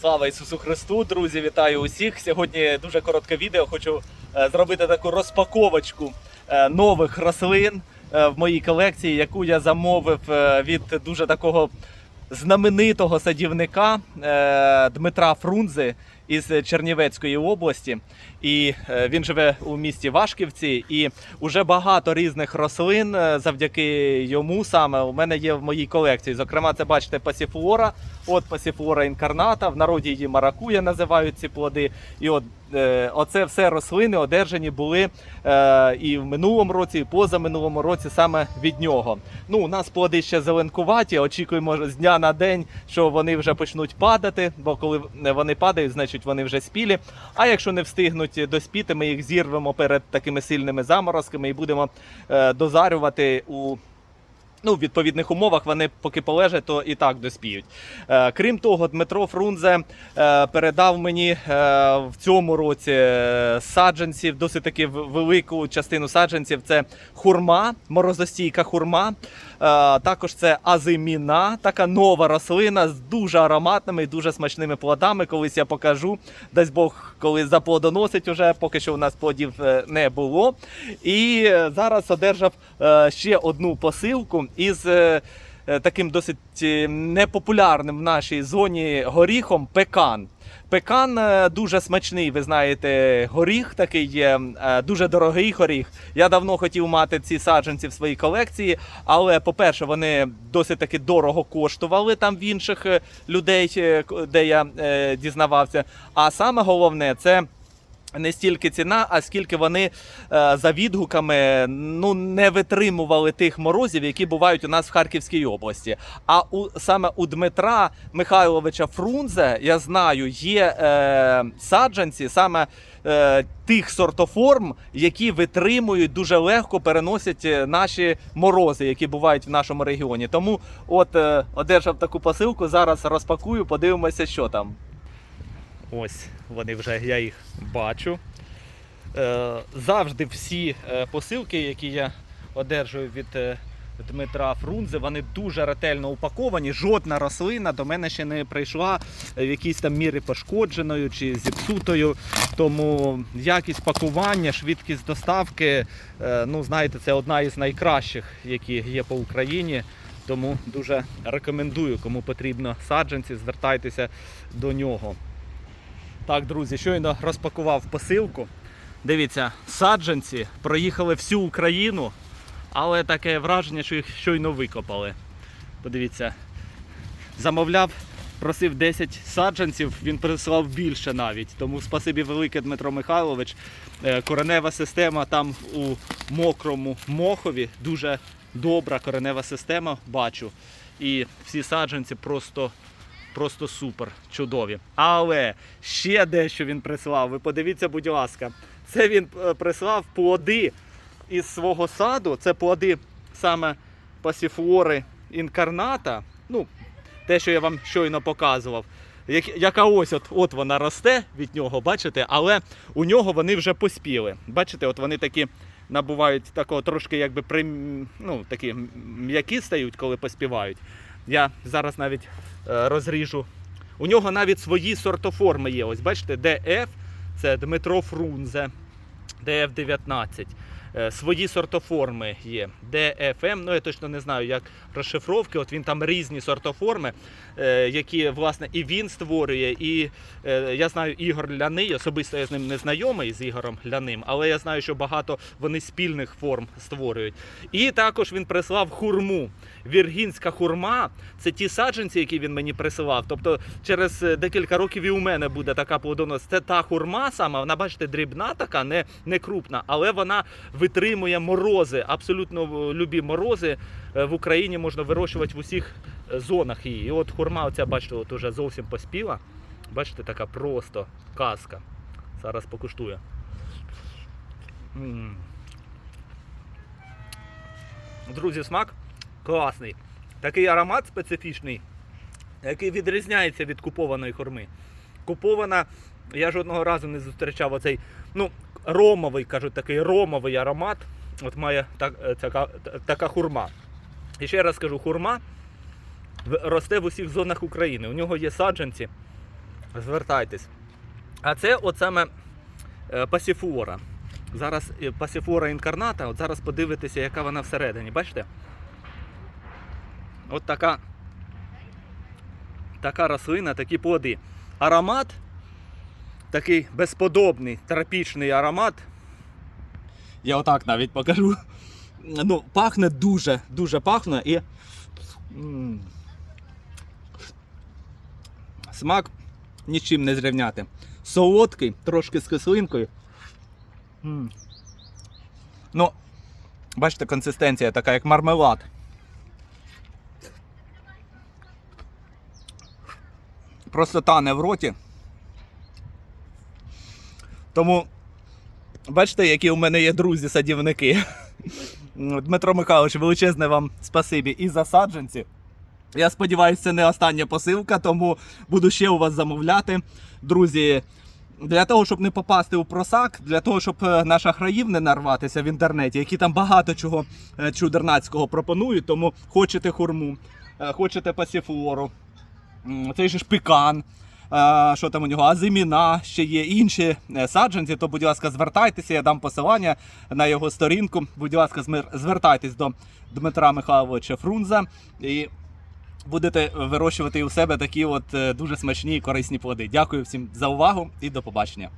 Слава Ісусу Христу, друзі! Вітаю усіх! Сьогодні дуже коротке відео. Хочу е, зробити таку розпаковочку е, нових рослин е, в моїй колекції, яку я замовив від дуже такого знаменитого садівника Дмитра Фрунзе із Чернівецької області. І е, він живе у місті Вашківці. І вже багато різних рослин е, завдяки йому саме у мене є в моїй колекції. Зокрема, це бачите пасіфлора. От пасіфлора інкарната, в народі її маракуя називають ці плоди. І от е, оце все рослини одержані були е, і в минулому році, і позаминулому році саме від нього. Ну, у нас плоди ще зеленкуваті. Очікуємо з дня на день, що вони вже почнуть падати. Бо коли вони падають, значить вони вже спілі. А якщо не встигнуть доспіти, ми їх зірвемо перед такими сильними заморозками і будемо е, дозарювати у Ну, в відповідних умовах вони поки полежать, то і так доспіють. Е, крім того, Дмитро Фрунзе е, передав мені е, в цьому році е, саджанців, досить таки велику частину саджанців. Це хурма, морозостійка хурма. Е, також це азиміна, така нова рослина з дуже ароматними і дуже смачними плодами. Колись я покажу. Дасть Бог, коли заплодоносить уже, поки що у нас плодів е, не було. І е, зараз одержав ще одну посилку із е, е, таким досить е, непопулярним в нашій зоні горіхом пекан. Пекан дуже смачний, ви знаєте, горіх такий є, дуже дорогий горіх. Я давно хотів мати ці саджанці в своїй колекції, але, по-перше, вони досить таки дорого коштували там в інших людей, де я дізнавався. А саме головне, це не стільки ціна, а скільки вони е, за відгуками ну не витримували тих морозів, які бувають у нас в Харківській області. А у саме у Дмитра Михайловича Фрунзе, я знаю, є е, саджанці саме. е, Тих сортоформ, які витримують дуже легко переносять е, наші морози, які бувають в нашому регіоні. Тому от е, одержав таку посилку. Зараз розпакую, подивимося, що там. Ось вони вже я їх бачу. Е, завжди всі е, посилки, які я одержую від е, Дмитра Фрунзе, вони дуже ретельно упаковані. Жодна рослина до мене ще не прийшла в якійсь там мірі пошкодженою чи зіпсутою. Тому якість пакування, швидкість доставки, ну знаєте, це одна із найкращих, які є по Україні. Тому дуже рекомендую, кому потрібно саджанці, звертайтеся до нього. Так, друзі, щойно розпакував посилку. Дивіться, саджанці проїхали всю Україну, але таке враження, що їх щойно викопали. Подивіться, замовляв, просив 10 саджанців, він прислав більше навіть. Тому спасибі велике Дмитро Михайлович. Е, Коренева система там у мокрому мохові. Дуже добра коренева система, бачу. І всі саджанці просто просто супер, чудові. Але ще дещо він прислав. Ви подивіться, будь ласка, це він е, прислав плоди із свого саду. Це плоди саме пасіфлори інкарната. Ну, те, що я вам щойно показував. Яка ось от, от вона росте від нього, бачите, але у нього вони вже поспіли. Бачите, от вони такі набувають такого трошки якби при, ну, такі м'які стають, коли поспівають. Я зараз навіть е, розріжу. У нього навіть свої сортоформи є. Ось бачите, ДФ це Дмитро Фрунзе, ДФ-19. Е, Свої сортоформи є. ДФМ, ну я точно не знаю, як розшифровки. От він там різні сортоформи, е, які власне і він створює, і е, я знаю Ігор Ляний. Особисто я з ним не знайомий з Ігорем Ляним, але я знаю, що багато вони спільних форм створюють. І також він прислав хурму. Віргінська хурма це ті саджанці, які він мені присилав. Тобто через декілька років і у мене буде така плодонос. Це та хурма сама, вона, бачите, дрібна така, не, не крупна, але вона витримує морози. Абсолютно е, любі морози е, в Україні можна вирощувати в усіх е, зонах її. І от хурма, оця, бачите, от уже зовсім поспіла. Бачите, така просто казка. Зараз покуштую. Друзі, смак класний. Такий аромат специфічний, який відрізняється від купованої хурми. Купована, я жодного разу не зустрічав оцей, ну, ромовий, кажуть, такий ромовий аромат. От має так, е, така, така хурма. І ще раз скажу, хурма росте в усіх зонах України. У нього є саджанці звертайтесь. А це от саме е, пасіфора. Зараз е, пасіфора інкарната, от зараз подивитеся, яка вона всередині. Бачите? От така, така рослина, такі плоди. Аромат такий безподобний тропічний аромат. Я отак навіть покажу. Ну, пахне дуже, дуже пахне і. Смак нічим не зрівняти. Солодкий, трошки з кислинкою. Ну, бачите, консистенція така, як мармелад. Просто тане в роті. Тому, бачите, які у мене є друзі-садівники. Дмитро Михайлович, величезне вам спасибі і за саджанці. Я сподіваюся, це не остання посилка, тому буду ще у вас замовляти. Друзі, для того, щоб не попасти у просак, для того, щоб е, на шахраїв не нарватися в інтернеті, які там багато чого е, чудернацького пропонують, тому хочете хурму, е, хочете пасіфлору, цей же ж пікан. Що там у нього? Азиміна, ще є інші е, саджанці, то, будь ласка, звертайтеся, я дам посилання на його сторінку. Будь ласка, звертайтесь до Дмитра Михайловича Фрунза і будете вирощувати у себе такі от е, дуже смачні і корисні плоди. Дякую всім за увагу і до побачення.